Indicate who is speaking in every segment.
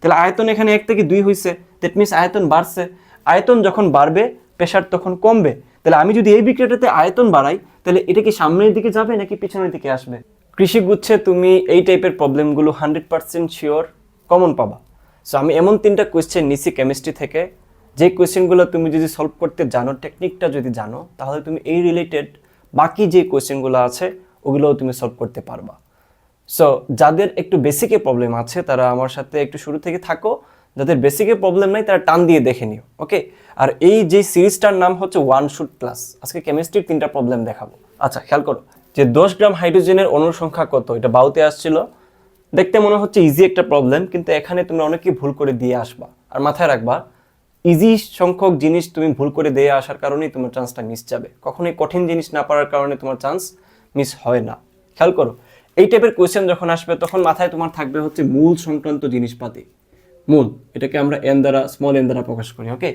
Speaker 1: তাহলে আয়তন এখানে এক থেকে দুই হয়েছে দ্যাট মিনস আয়তন বাড়ছে। আয়তন যখন বাড়বে প্রেশার তখন কমবে। তাহলে আমি যদি এই বিক্রিয়াটাতে আয়তন বাড়াই, তাহলে এটা কি সামনের দিকে যাবে নাকি পিছনের দিকে আসবে? কৃষি গুচ্ছে তুমি এই টাইপের প্রবলেমগুলো হান্ড্রেড পার্সেন্ট শিওর কমন পাবা। সো আমি এমন তিনটা কোয়েশ্চেন নিছি কেমিস্ট্রি থেকে। যে কোয়েশ্চেনগুলো তুমি যদি সলভ করতে জানো টেকনিকটা যদি জানো, তাহলে তুমি এই রিলেটেড বাকি যে কোয়েশ্চেনগুলো আছে, ওগুলোও তুমি সলভ করতে পারবা। সো যাদের একটু বেসিকে প্রবলেম আছে, তারা আমার সাথে একটু শুরু থেকে থাকো। যাদের বেসিকে প্রবলেম নাই, তারা টান দিয়ে দেখে নিও ওকে আর এই যে সিরিজটার নাম হচ্ছে ওয়ান শুট প্লাস আজকে কেমিস্ট্রির তিনটা প্রবলেম দেখাবো। আচ্ছা খেয়াল করো, যে দশ গ্রাম হাইড্রোজেনের অনুর সংখ্যা কত? এটা বাউতে আসছিল। দেখতে মনে হচ্ছে ইজি একটা প্রবলেম কিন্তু এখানে তুমি অনেকেই ভুল করে দিয়ে আসবা। আর মাথায় রাখবা ইজি সংখ্যক জিনিস তুমি ভুল করে দিয়ে আসার কারণেই তোমার চান্সটা মিস যাবে। কখনোই কঠিন জিনিস না পারার কারণে তোমার চান্স মিস হয় না। খেয়াল করো এই টাইপের কোয়েশ্চেন যখন আসবে, তখন মাথায় তোমার থাকবে হচ্ছে মূল সংক্রান্ত জিনিসপাতি। মূল, এটাকে আমরা এন দ্বারা স্মল এন দ্বারা প্রকাশ করি ওকে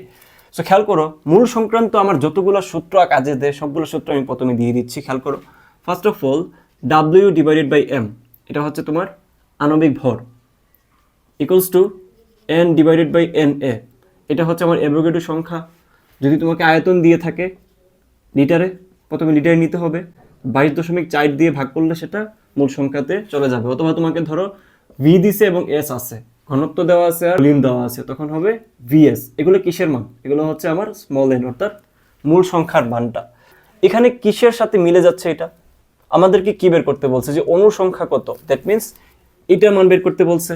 Speaker 1: সো খেয়াল করো, মূল সংক্রান্ত আমার যতগুলো সূত্র কাজে দেয়, সবগুলো সূত্র আমি প্রথমে দিয়ে দিচ্ছি, খেয়াল করো। First of all W divided by M এটা হচ্ছে তোমার আণবিক ভর। Equals to N divided by N A এটা হচ্ছে আমার অ্যাভোগাড্রো সংখ্যা। যদি তোমাকে আয়তন দিয়ে থাকে, লিটারে, প্রথমে লিটারে নিতে হবে, বাইশ দশমিক চার দিয়ে ভাগ করলে সেটা মূল সংখ্যাতে চলে যাবে। অথবা তোমাকে ধরো ভি দিছে এবং এস আছে। ঘনত্ব দেওয়া আছে আর লিন দেওয়া আছে। তখন হবে ভিএস এগুলো কিসের মান? এগুলো হচ্ছে আমার স্মল এন অর্থাৎ মূল সংখ্যার মানটা। এখানে কিসের সাথে মিলে যাচ্ছে এটা? আমাদেরকে কি বের করতে বলছে যে অনুসংখ্যা কত? দ্যাট মিনস এটার মান বের করতে বলছে।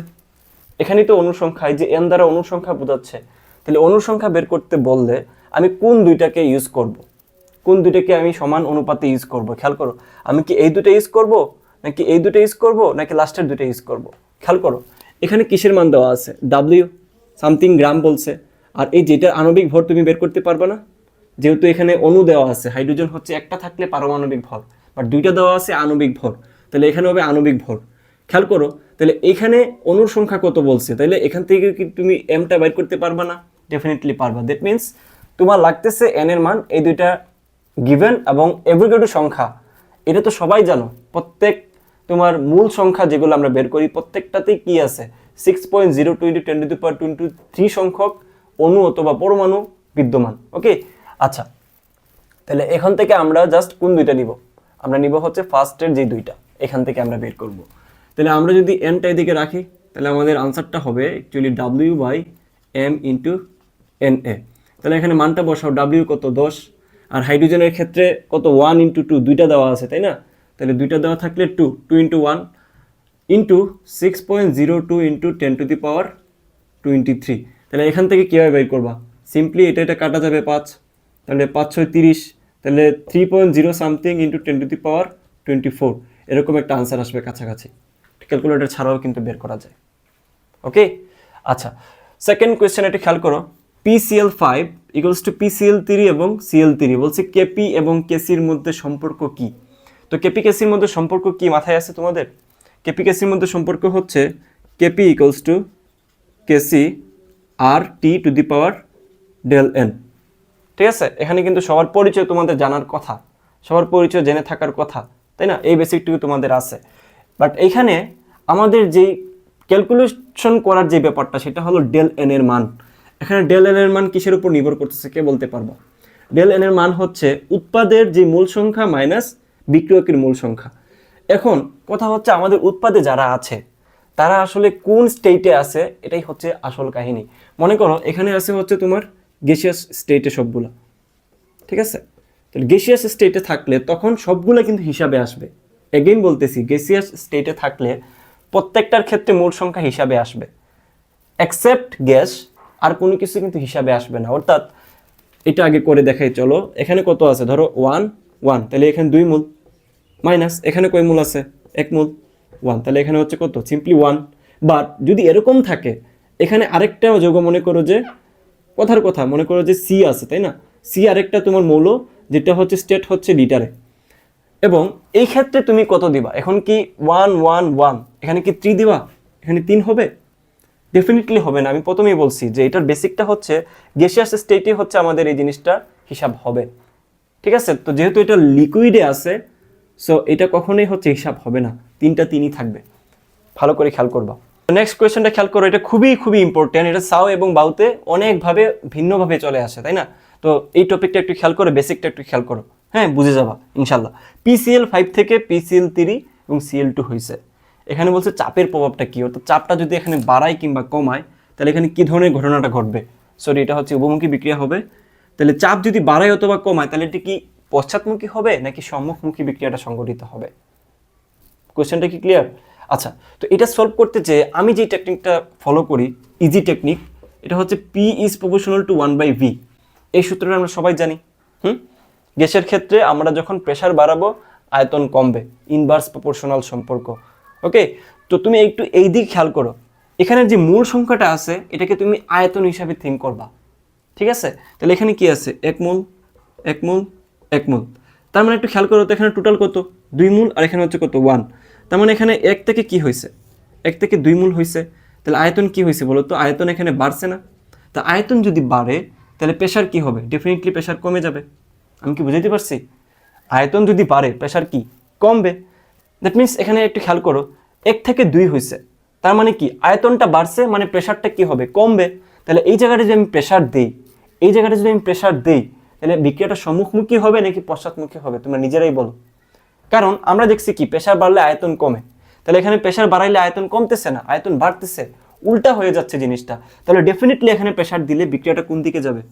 Speaker 1: এখানেই তো অনুসংখ্যা এই যে এন দ্বারা অনুসংখ্যা বোঝাচ্ছে। তাহলে অনুসংখ্যা বের করতে বললে আমি কোন দুইটাকে ইউজ করব। কোন দুইটাকে আমি সমান অনুপাতে ইউজ করব? খেয়াল করো, আমি কি এই দুটো ইউজ করব? নাকি এই দুটো ইউজ করব, নাকি লাস্টের দুটো ইউজ করব? খেয়াল করো, এখানে কিসের মান দেওয়া আছে? ডাব্লিউ সামথিং গ্রাম বলছে। আর এই যেটার আণবিক ভর তুমি বের করতে পারবে না, যেহেতু এখানে অণু দেওয়া আছে হাইড্রোজেন হচ্ছে একটা থাকলে পারমাণবিক ভর বাট দুইটা দেওয়া আছে আণবিক ভর, তাহলে এখানে হবে আণবিক ভর। খেয়াল করো, তাহলে এখানে অনুর সংখ্যা কত বলছে? তাহলে এখান থেকে কি তুমি এমটা বাইর করতে পারবা না? ডেফিনেটলি পারবা। দ্যাট মিনস তোমার লাগতেছে এন এর মান, এই দুইটা গিভেন এবং এভরিগেডো সংখ্যা। এটা তো সবাই জানো, প্রত্যেক তোমার মূল সংখ্যা যেগুলো আমরা বের করি, প্রত্যেকটাতেই কি আছে? Six point zero two into ten to power twenty three সংখ্যক অণু অথবা পরমাণু বিদ্যমান। ওকে আচ্ছা তাহলে এখান থেকে আমরা জাস্ট কোন দুইটা নিব? আমরা নিব হচ্ছে ফার্স্টের যে দুইটা, এখান থেকে আমরা বের করব। তাহলে আমরা যদি এনটা এদিকে রাখি, তাহলে আমাদের আনসারটা হবে actually W by M into N A তাহলে এখানে মানটা বসাও ডাব্লিউ কত দশ, আর হাইড্রোজেনের ক্ষেত্রে কত ওয়ান ইন্টু টু দুইটা দেওয়া আছে, তাই না? তাহলে দুইটা দেওয়া থাকলে two two into one into six point zero two into ten to the power twenty three তাহলে এখান থেকে কীভাবে বের করবা? সিম্পলি এটা এটা কাটা যাবে পাঁচ। তাহলে পাঁচ, ছয়, তিরিশ। তাহলে three point zero something into ten to the power twenty four এরকম একটা আনসার আসবে কাছাকাছি। ক্যালকুলেটর ছাড়াও কিন্তু বের করা যায়। ওকে আচ্ছা সেকেন্ড কোয়েশ্চেন একটু খেয়াল করো। PCl five equals to PCl three এবং সিএল থ্রি বলছে কেপি এবং কেসির মধ্যে সম্পর্ক কি? তো কেপি কেসির মধ্যে সম্পর্ক কি মাথায় আছে তোমাদের? কেপি কেসির মধ্যে সম্পর্ক হচ্ছে KP equals to KC R T to the power del N ঠিক আছে? এখানে কিন্তু সবার পরিচয় তোমাদের জানার কথা, সবার পরিচয় জেনে থাকার কথা, তাই না? এই বেসিকটুকু তোমাদের আছে। বাট এইখানে আমাদের যেই ক্যালকুলেশন করার যে ব্যাপারটা, সেটা হলো ডেল এন এর মান। এখানে ডেল এন এর মান কিসের উপর নির্ভর করতেছে, কে বলতে পারব? ডেল এন এর মান হচ্ছে উৎপাদের যে মূল সংখ্যা মাইনাস বিক্রিয়কের মূল সংখ্যা। এখন কথা হচ্ছে আমাদের উৎপাদে যারা আছে, তারা আসলে কোন স্টেটে আছে, এটাই হচ্ছে আসল কাহিনী। মনে করো, এখানে আছে হচ্ছে তোমার গেসিয়াস স্টেটে সবগুলো। ঠিক আছে? তাহলে গেসিয়াস স্টেটে থাকলে তখন সবগুলো কিন্তু হিসাবে আসবে। এগেইন বলতেছি গেসিয়াস স্টেটে থাকলে প্রত্যেকটার ক্ষেত্রে মূল সংখ্যা হিসাবে আসবে। অ্যাকসেপ্ট গ্যাস আর কোনো কিছু কিন্তু হিসাবে আসবে না। অর্থাৎ, এটা আগে করে দেখাই, চলো। এখানে কত আছে? ধরো ওয়ান ওয়ান, তাহলে এখানে দুই মূল, মাইনাস, এখানে কয় মূল আছে? এক মূল। ওয়ান, তাহলে এখানে হচ্ছে কত? সিম্পলি ওয়ান বাট যদি এরকম থাকে, এখানে আরেকটা যোগ মনে করো যে, কথার কথা, মনে করো যে সি আছে, তাই না? সি আরেকটা তোমার মৌল, যেটা হচ্ছে স্টেট হচ্ছে লিটারে এবং এই ক্ষেত্রে তুমি কত দিবা? এখন কি ওয়ান ওয়ান ওয়ান এখানে কি থ্রি দিবা? এখানে তিন হবে? ডেফিনেটলি হবে না। আমি প্রথমেই বলছি যে এটার বেসিকটা হচ্ছে গ্যাসিয়াস স্টেটই হচ্ছে আমাদের এই জিনিসটা হিসাব হবে। ঠিক আছে? তো যেহেতু এটা লিকুইডে আছে সো এটা কখনোই হচ্ছে হিসাব হবে না। তিনটা তিনই থাকবে। ভালো করে খেয়াল করবা। নেক্সট কোয়েশ্চেনটা খেয়াল করো, এটা খুবই খুবই ইম্পর্টেন্ট এটা সাও এবং বাউতে অনেকভাবে ভিন্নভাবে চলে আসে, তাই না? তো এই টপিকটা একটু খেয়াল করো বেসিকটা একটু খেয়াল করো। হ্যাঁ বুঝে যাবা ইনশাল্লাহ পিসিএল ফাইভ থেকে পিসিএল থ্রি এবং সিএল টু হয়েছে এখানে বলছে চাপের প্রভাবটা কি? অর্থাৎ চাপটা যদি এখানে বাড়ায় কিংবা কমায়, তাহলে এখানে কি ধরনের ঘটনাটা ঘটবে? সরি এটা হচ্ছে উপমুখী বিক্রিয়া হবে। তাহলে চাপ যদি বাড়ায় অথবা কমায়, তাহলে এটি কি পশ্চাৎমুখী হবে নাকি সম্মুখমুখী বিক্রিয়াটা সংঘটিত হবে? কোয়েশ্চেনটা কি ক্লিয়ার আচ্ছা তো এটা সলভ করতে যে আমি যে টেকনিকটা ফলো করি ইজি টেকনিক এটা হচ্ছে P is proportional to one by V এই সূত্রটা আমরা সবাই জানি, হুম? গ্যাসের ক্ষেত্রে আমরা যখন প্রেশার বাড়াবো, আয়তন কমবে ইনভার্স প্রপোর্শনাল সম্পর্ক। ওকে তো তুমি একটু এই দিক খেয়াল করো। এখানে যে মূল সংখ্যাটা আছে, এটাকে তুমি আয়তন হিসাবে থিঙ্ক করবা। ঠিক আছে? তাহলে এখানে কি আছে? এক মূল এক মূল এক মূল। তার মানে একটু খেয়াল করো তো, এখানে টোটাল কত? দুই মূল আর এখানে হচ্ছে কত? ওয়ান তার মানে এখানে এক থেকে কি হয়েছে? এক থেকে দুই মূল হয়েছে। তাহলে আয়তন কি হয়েছে বলো তো? আয়তন এখানে বাড়ছে না। তা আয়তন যদি বাড়ে, তাহলে প্রেশার কি হবে? ডেফিনেটলি প্রেশার কমে যাবে। আমি কি বুঝাইতে পারছি? আয়তন যদি বাড়ে প্রেশার কি? কমবে। দ্যাট মিনস এখানে একটু খেয়াল করো, এক থেকে দুই হয়েছে। তার মানে কি? আয়তনটা বাড়ছে মানে প্রেশারটা কি হবে? কমবে। তাহলে এই জায়গাটা যদি আমি প্রেশার দিই, এই জায়গাটা যদি আমি প্রেশার দিই, তাহলে বিক্রিয়াটা সম্মুখমুখী হবে নাকি পশ্চাৎমুখী হবে? তোমরা নিজেরাই বলো। কারণ আমরা দেখছি কি প্রেশার বাড়লে আয়তন কমে। তাহলে এখানে প্রেশার বাড়াইলে আয়তন কমতেছে না, আয়তন বাড়তেছে। উল্টা হয়ে যাচ্ছে জিনিসটা। তাহলে ডেফিনেটলি এখানে প্রেশার দিলে বিক্রিয়াটা কোন দিকে যাবে?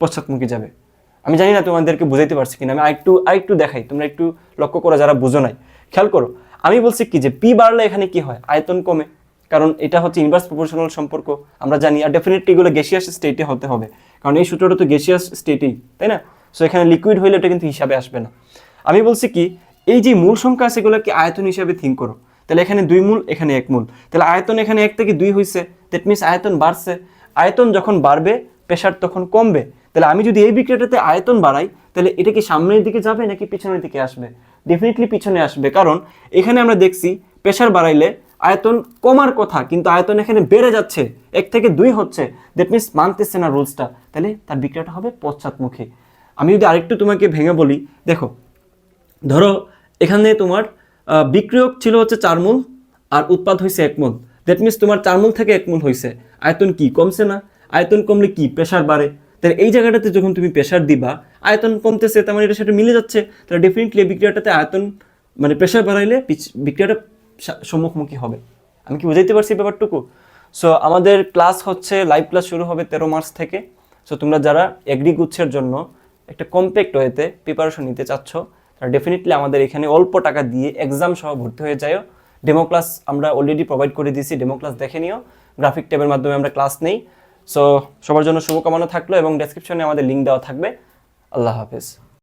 Speaker 1: পশ্চাৎমুখী যাবে। আমি জানি না তোমাদেরকে বুঝাইতে পারছি কিনা, আমি আরেকটু আরেকটু দেখাই। তোমরা একটু লক্ষ্য করো যারা বুঝো নাই। খেয়াল করো, আমি বলছি কি যে পি বাড়লে এখানে কি হয়? আয়তন কমে। কারণ এটা হচ্ছে ইনভার্স প্রপোর্শনাল সম্পর্ক। আমরা জানি, আর ডেফিনেটলি এগুলো গ্যাসিয়াস স্টেটে হতে হবে। কারণ এই সূত্রটা তো গ্যাসিয়াস স্টেটেই তাই না? সো এখানে লিকুইড হইলে এটা কিন্তু হিসাবে আসবে না। আমি বলছি কি, এই যে মূল সংখ্যা আছে এগুলোকে আয়তন হিসাবে থিঙ্ক করো। তাহলে এখানে দুই মূল, এখানে এক মূল। তাহলে আয়তন এখানে এক থেকে দুই হয়েছে দ্যাট মিনস আয়তন বাড়ছে। আয়তন যখন বাড়বে, প্রেশার তখন কমবে। তাহলে আমি যদি এই বিক্রিয়াটাতে আয়তন বাড়াই, তাহলে এটা কি সামনের দিকে যাবে নাকি পিছনের দিকে আসবে? ডেফিনেটলি পিছনে আসবে। কারণ এখানে আমরা দেখছি, প্রেশার বাড়াইলে আয়তন কমার কথা, কিন্তু আয়তন এখানে বেড়ে যাচ্ছে, এক থেকে দুই হচ্ছে। দ্যাট মিনস মানতেছে না রুলসটা। তাহলে তার বিক্রিয়াটা হবে পশ্চাৎমুখী। আমি যদি আরেকটু তোমাকে ভেঙে বলি, দেখো, ধরো এখানে তোমার বিক্রিয়ক ছিল হচ্ছে চার মূল, আর উৎপাদ হয়েছে এক মূল। দ্যাট মিনস তোমার চার মূল থেকে এক মূল হয়েছে। আয়তন কি? কমছে না। আয়তন কমলে কি? প্রেশার বাড়ে। তাহলে এই জায়গাটাতে যখন তুমি প্রেশার দিবা, আয়তন কমতেছে, তার মানে এটা সেটা মিলে যাচ্ছে। তাহলে ডেফিনেটলি বিক্রিয়াটাতে আয়তন মানে প্রেশার বাড়াইলে বিক্রিয়াটা সম্মুখমুখী হবে। আমি কি বুঝাইতে পারছি ব্যাপারটুকু? সো আমাদের ক্লাস হচ্ছে লাইভ ক্লাস শুরু হবে তেরো মার্চ থেকে। সো তোমরা যারা এগ্রি গুচ্ছের জন্য একটা কম্প্যাক্ট ওয়েতে প্রিপারেশন নিতে চাচ্ছ, তারা ডেফিনেটলি আমাদের এখানে অল্প টাকা দিয়ে এক্সাম সহ ভর্তি হয়ে যাও ডেমো ক্লাস আমরা অলরেডি প্রোভাইড করে দিয়েছি ডেমো ক্লাস দেখে নিও। গ্রাফিক ট্যাবের মাধ্যমে আমরা ক্লাস নেই। সো সবার জন্য শুভকামনা থাকল এবং ডেসক্রিপশনে আমাদের লিঙ্ক দেওয়া থাকবে। আল্লাহ হাফেজ।